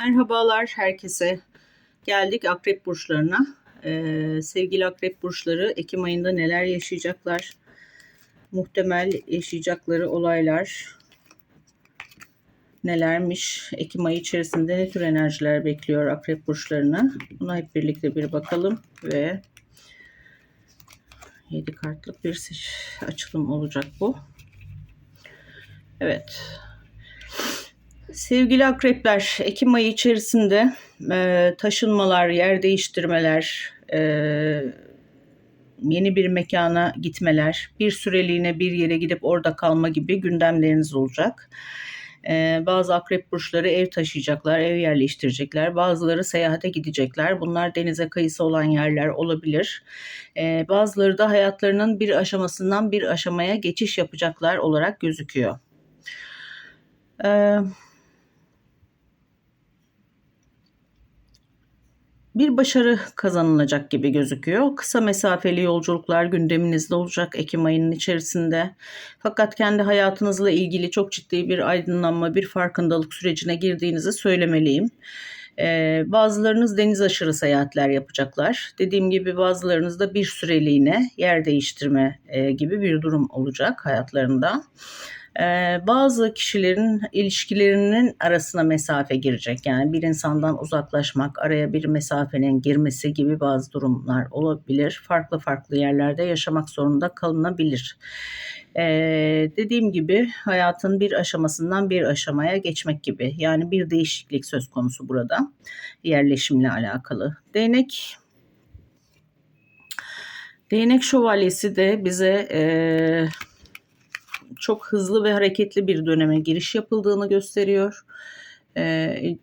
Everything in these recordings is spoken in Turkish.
Merhabalar herkese. Geldik akrep burçlarına. Ee, sevgili akrep burçları Ekim ayında neler yaşayacaklar? Muhtemel yaşayacakları olaylar nelermiş? Ekim ayı içerisinde ne tür enerjiler bekliyor akrep burçlarına? Buna hep birlikte bir bakalım ve 7 kartlık bir açılım olacak bu. Evet. Sevgili akrepler, Ekim ayı içerisinde e, taşınmalar, yer değiştirmeler, e, yeni bir mekana gitmeler, bir süreliğine bir yere gidip orada kalma gibi gündemleriniz olacak. E, bazı akrep burçları ev taşıyacaklar, ev yerleştirecekler. Bazıları seyahate gidecekler. Bunlar denize kıyısı olan yerler olabilir. E, bazıları da hayatlarının bir aşamasından bir aşamaya geçiş yapacaklar olarak gözüküyor. Evet bir başarı kazanılacak gibi gözüküyor. Kısa mesafeli yolculuklar gündeminizde olacak Ekim ayının içerisinde. Fakat kendi hayatınızla ilgili çok ciddi bir aydınlanma, bir farkındalık sürecine girdiğinizi söylemeliyim. Ee, bazılarınız deniz aşırı seyahatler yapacaklar. Dediğim gibi bazılarınız da bir süreliğine yer değiştirme e, gibi bir durum olacak hayatlarında. Ee, bazı kişilerin ilişkilerinin arasına mesafe girecek. Yani bir insandan uzaklaşmak, araya bir mesafenin girmesi gibi bazı durumlar olabilir. Farklı farklı yerlerde yaşamak zorunda kalınabilir. Ee, dediğim gibi hayatın bir aşamasından bir aşamaya geçmek gibi. Yani bir değişiklik söz konusu burada yerleşimle alakalı. Değnek Değnek şövalyesi de bize e, çok hızlı ve hareketli bir döneme giriş yapıldığını gösteriyor. Ee,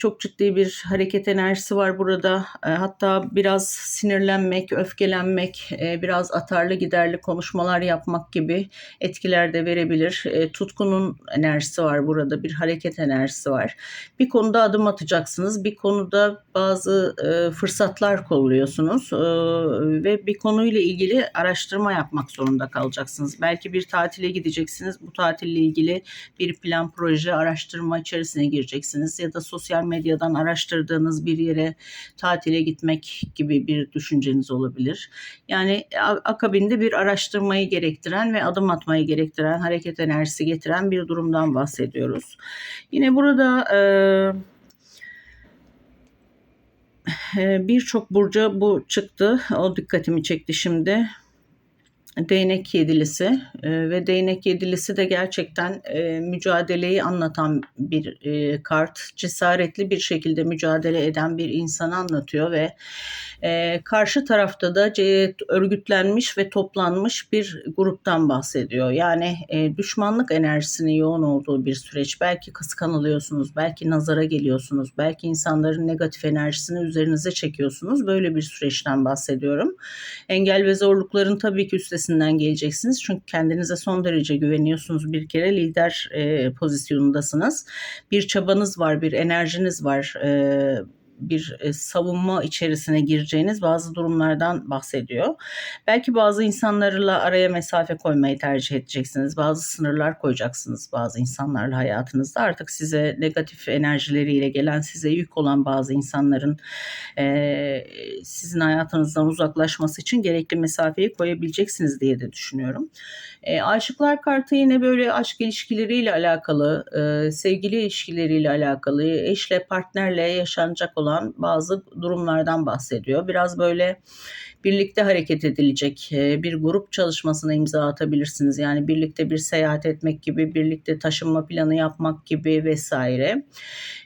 çok ciddi bir hareket enerjisi var burada. E, hatta biraz sinirlenmek, öfkelenmek, e, biraz atarlı giderli konuşmalar yapmak gibi etkiler de verebilir. E, tutkunun enerjisi var burada, bir hareket enerjisi var. Bir konuda adım atacaksınız, bir konuda bazı fırsatlar kolluyorsunuz ve bir konuyla ilgili araştırma yapmak zorunda kalacaksınız. Belki bir tatile gideceksiniz, bu tatille ilgili bir plan, proje, araştırma içerisine gireceksiniz ya da sosyal medyadan araştırdığınız bir yere tatile gitmek gibi bir düşünceniz olabilir. Yani akabinde bir araştırmayı gerektiren ve adım atmayı gerektiren, hareket enerjisi getiren bir durumdan bahsediyoruz. Yine burada e, birçok burca bu çıktı. O dikkatimi çekti şimdi değnek yedilisi e, ve değnek yedilisi de gerçekten e, mücadeleyi anlatan bir e, kart. Cesaretli bir şekilde mücadele eden bir insanı anlatıyor ve e, karşı tarafta da örgütlenmiş ve toplanmış bir gruptan bahsediyor. Yani e, düşmanlık enerjisinin yoğun olduğu bir süreç. Belki kıskanılıyorsunuz, belki nazara geliyorsunuz, belki insanların negatif enerjisini üzerinize çekiyorsunuz. Böyle bir süreçten bahsediyorum. Engel ve zorlukların tabii ki üstesinden geleceksiniz. Çünkü kendinize son derece güveniyorsunuz. Bir kere lider e, pozisyonundasınız. Bir çabanız var, bir enerjiniz var. E, bir e, savunma içerisine gireceğiniz bazı durumlardan bahsediyor. Belki bazı insanlarla araya mesafe koymayı tercih edeceksiniz. Bazı sınırlar koyacaksınız bazı insanlarla hayatınızda. Artık size negatif enerjileriyle gelen, size yük olan bazı insanların e, sizin hayatınızdan uzaklaşması için gerekli mesafeyi koyabileceksiniz diye de düşünüyorum. E, aşıklar kartı yine böyle aşk ilişkileriyle alakalı, e, sevgili ilişkileriyle alakalı, eşle, partnerle yaşanacak olan olan bazı durumlardan bahsediyor. Biraz böyle birlikte hareket edilecek e, bir grup çalışmasına imza atabilirsiniz. Yani birlikte bir seyahat etmek gibi, birlikte taşınma planı yapmak gibi vesaire.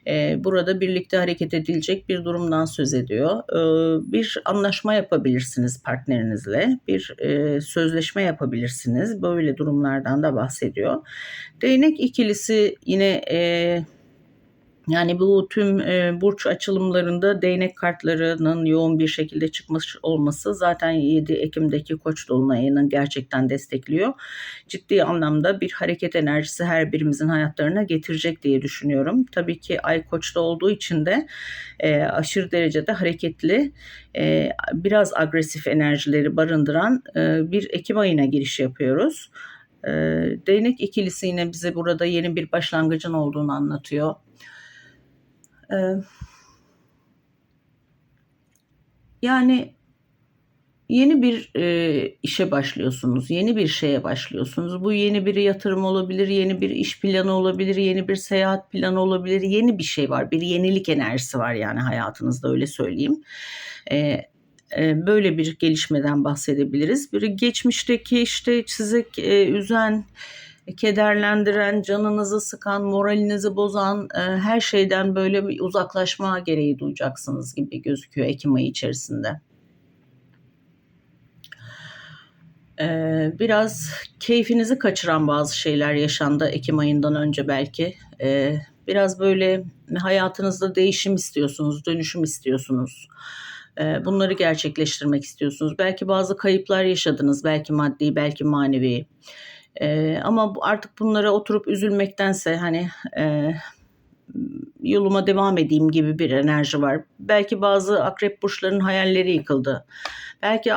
E, burada birlikte hareket edilecek bir durumdan söz ediyor. E, bir anlaşma yapabilirsiniz partnerinizle, bir sözleşme yapabilirsiniz. Böyle durumlardan da bahsediyor. Değnek ikilisi yine yani bu tüm e, burç açılımlarında değnek kartlarının yoğun bir şekilde çıkmış olması zaten 7 Ekim'deki Koç dolunayının gerçekten destekliyor. Ciddi anlamda bir hareket enerjisi her birimizin hayatlarına getirecek diye düşünüyorum. Tabii ki Ay Koç'ta olduğu için de e, aşırı derecede hareketli, e, biraz agresif enerjileri barındıran e, bir Ekim ayına giriş yapıyoruz. E, değnek ikilisi yine bize burada yeni bir başlangıcın olduğunu anlatıyor e, yani yeni bir e, işe başlıyorsunuz, yeni bir şeye başlıyorsunuz. Bu yeni bir yatırım olabilir, yeni bir iş planı olabilir, yeni bir seyahat planı olabilir, yeni bir şey var, bir yenilik enerjisi var yani hayatınızda öyle söyleyeyim. E, e, böyle bir gelişmeden bahsedebiliriz. Bir geçmişteki işte sizi e, üzen, kederlendiren, canınızı sıkan, moralinizi bozan e, her şeyden böyle bir uzaklaşma gereği duyacaksınız gibi gözüküyor Ekim ayı içerisinde. Ee, biraz keyfinizi kaçıran bazı şeyler yaşandı Ekim ayından önce belki. Ee, biraz böyle hayatınızda değişim istiyorsunuz, dönüşüm istiyorsunuz. Ee, bunları gerçekleştirmek istiyorsunuz. Belki bazı kayıplar yaşadınız, belki maddi, belki manevi. Ee, ama artık bunlara oturup üzülmektense hani e, yoluma devam edeyim gibi bir enerji var. Belki bazı akrep burçlarının hayalleri yıkıldı. Belki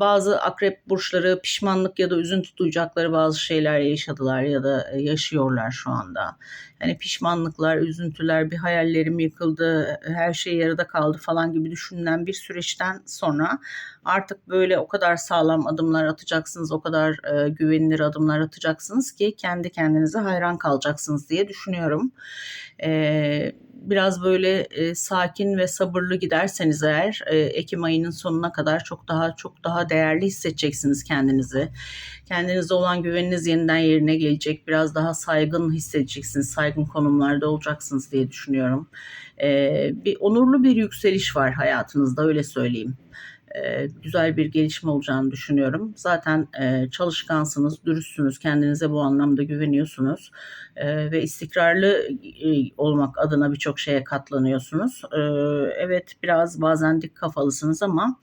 bazı akrep burçları pişmanlık ya da üzüntü duyacakları bazı şeyler yaşadılar ya da e, yaşıyorlar şu anda. Yani pişmanlıklar, üzüntüler, bir hayallerim yıkıldı, her şey yarıda kaldı falan gibi düşünülen bir süreçten sonra artık böyle o kadar sağlam adımlar atacaksınız, o kadar e, güvenilir adımlar atacaksınız ki kendi kendinize hayran kalacaksınız diye düşünüyorum. Eee biraz böyle e, sakin ve sabırlı giderseniz eğer e, Ekim ayının sonuna kadar çok daha çok daha değerli hissedeceksiniz kendinizi. Kendinize olan güveniniz yeniden yerine gelecek. Biraz daha saygın hissedeceksiniz. Saygın konumlarda olacaksınız diye düşünüyorum. E, bir onurlu bir yükseliş var hayatınızda öyle söyleyeyim e, güzel bir gelişme olacağını düşünüyorum. Zaten e, çalışkansınız, dürüstsünüz, kendinize bu anlamda güveniyorsunuz e, ve istikrarlı olmak adına birçok şeye katlanıyorsunuz. evet biraz bazen dik kafalısınız ama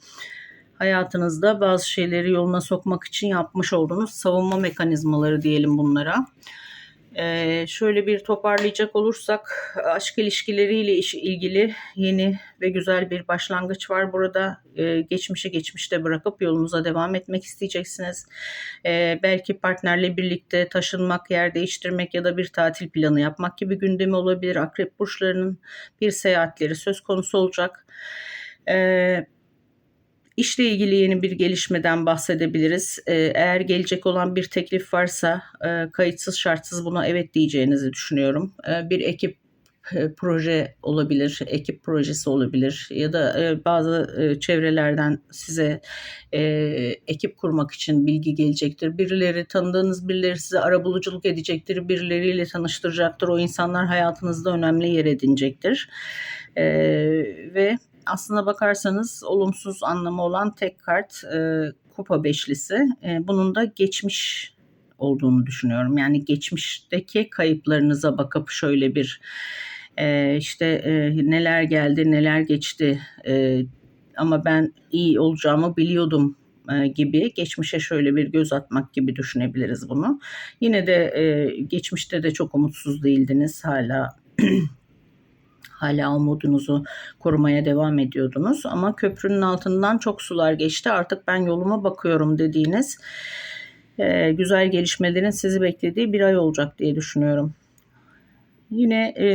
hayatınızda bazı şeyleri yoluna sokmak için yapmış olduğunuz savunma mekanizmaları diyelim bunlara. Ee, şöyle bir toparlayacak olursak aşk ilişkileriyle iş ilgili yeni ve güzel bir başlangıç var burada. Ee, geçmişi geçmişte bırakıp yolunuza devam etmek isteyeceksiniz. Ee, belki partnerle birlikte taşınmak, yer değiştirmek ya da bir tatil planı yapmak gibi gündemi olabilir. Akrep burçlarının bir seyahatleri söz konusu olacak. Ee, İşle ilgili yeni bir gelişmeden bahsedebiliriz. Ee, eğer gelecek olan bir teklif varsa e, kayıtsız şartsız buna evet diyeceğinizi düşünüyorum. Ee, bir ekip e, proje olabilir, ekip projesi olabilir ya da e, bazı çevrelerden size ekip kurmak için bilgi gelecektir. Birileri tanıdığınız birileri size arabuluculuk edecektir, birileriyle tanıştıracaktır. O insanlar hayatınızda önemli yer edinecektir. Ve aslına bakarsanız olumsuz anlamı olan tek kart e, kupa beşlisi. E, bunun da geçmiş olduğunu düşünüyorum. Yani geçmişteki kayıplarınıza bakıp şöyle bir e, işte e, neler geldi neler geçti e, ama ben iyi olacağımı biliyordum e, gibi geçmişe şöyle bir göz atmak gibi düşünebiliriz bunu. Yine de e, geçmişte de çok umutsuz değildiniz hala Hala umudunuzu korumaya devam ediyordunuz ama köprünün altından çok sular geçti. Artık ben yoluma bakıyorum dediğiniz güzel gelişmelerin sizi beklediği bir ay olacak diye düşünüyorum. Yine e,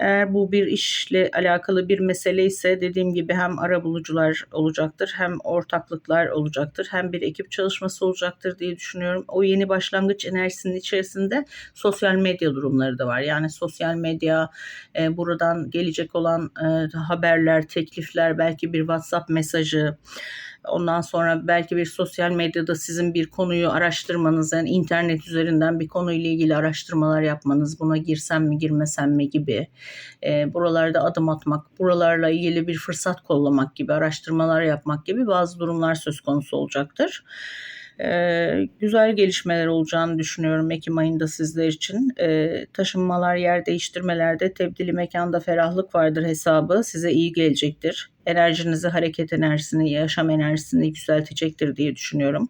eğer bu bir işle alakalı bir mesele ise dediğim gibi hem ara bulucular olacaktır hem ortaklıklar olacaktır hem bir ekip çalışması olacaktır diye düşünüyorum. O yeni başlangıç enerjisinin içerisinde sosyal medya durumları da var. Yani sosyal medya e, buradan gelecek olan e, haberler, teklifler, belki bir WhatsApp mesajı Ondan sonra belki bir sosyal medyada sizin bir konuyu araştırmanız, yani internet üzerinden bir konuyla ilgili araştırmalar yapmanız, buna girsem mi girmesem mi gibi, e, buralarda adım atmak, buralarla ilgili bir fırsat kollamak gibi, araştırmalar yapmak gibi bazı durumlar söz konusu olacaktır. Ee, güzel gelişmeler olacağını düşünüyorum Ekim ayında sizler için. Ee, taşınmalar, yer değiştirmelerde, tebdili mekanda ferahlık vardır hesabı size iyi gelecektir. Enerjinizi, hareket enerjisini, yaşam enerjisini yükseltecektir diye düşünüyorum.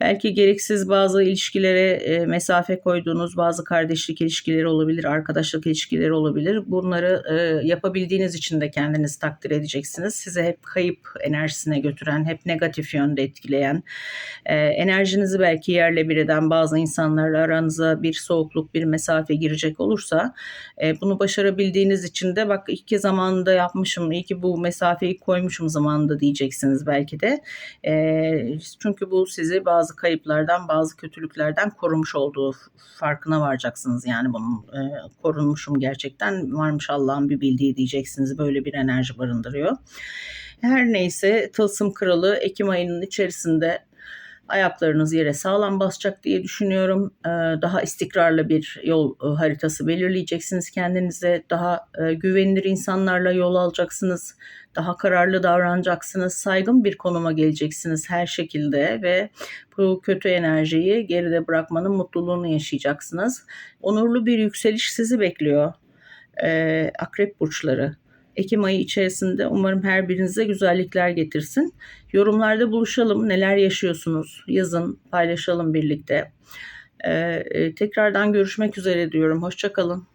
Belki gereksiz bazı ilişkilere e, mesafe koyduğunuz bazı kardeşlik ilişkileri olabilir, arkadaşlık ilişkileri olabilir. Bunları e, yapabildiğiniz için de kendinizi takdir edeceksiniz. Size hep kayıp enerjisine götüren, hep negatif yönde etkileyen, e, enerjinizi belki yerle bir eden bazı insanlarla aranıza bir soğukluk, bir mesafe girecek olursa e, bunu başarabildiğiniz için de bak iki zamanında yapmışım, iyi ki bu mesafeyi koymuşum zamanında diyeceksiniz belki de. E, çünkü bu sizi bazı kayıplardan, bazı kötülüklerden korumuş olduğu farkına varacaksınız. Yani bunun e, korunmuşum gerçekten varmış Allah'ın bir bildiği diyeceksiniz. Böyle bir enerji barındırıyor. Her neyse Tılsım Kralı Ekim ayının içerisinde ayaklarınız yere sağlam basacak diye düşünüyorum. Ee, Daha istikrarlı bir yol e, haritası belirleyeceksiniz kendinize. Daha e, güvenilir insanlarla yol alacaksınız. Daha kararlı davranacaksınız. Saygın bir konuma geleceksiniz her şekilde ve bu kötü enerjiyi geride bırakmanın mutluluğunu yaşayacaksınız. Onurlu bir yükseliş sizi bekliyor. Ee, Akrep burçları. Ekim ayı içerisinde umarım her birinize güzellikler getirsin. Yorumlarda buluşalım. Neler yaşıyorsunuz? Yazın, paylaşalım birlikte. Ee, e, tekrardan görüşmek üzere diyorum. Hoşçakalın.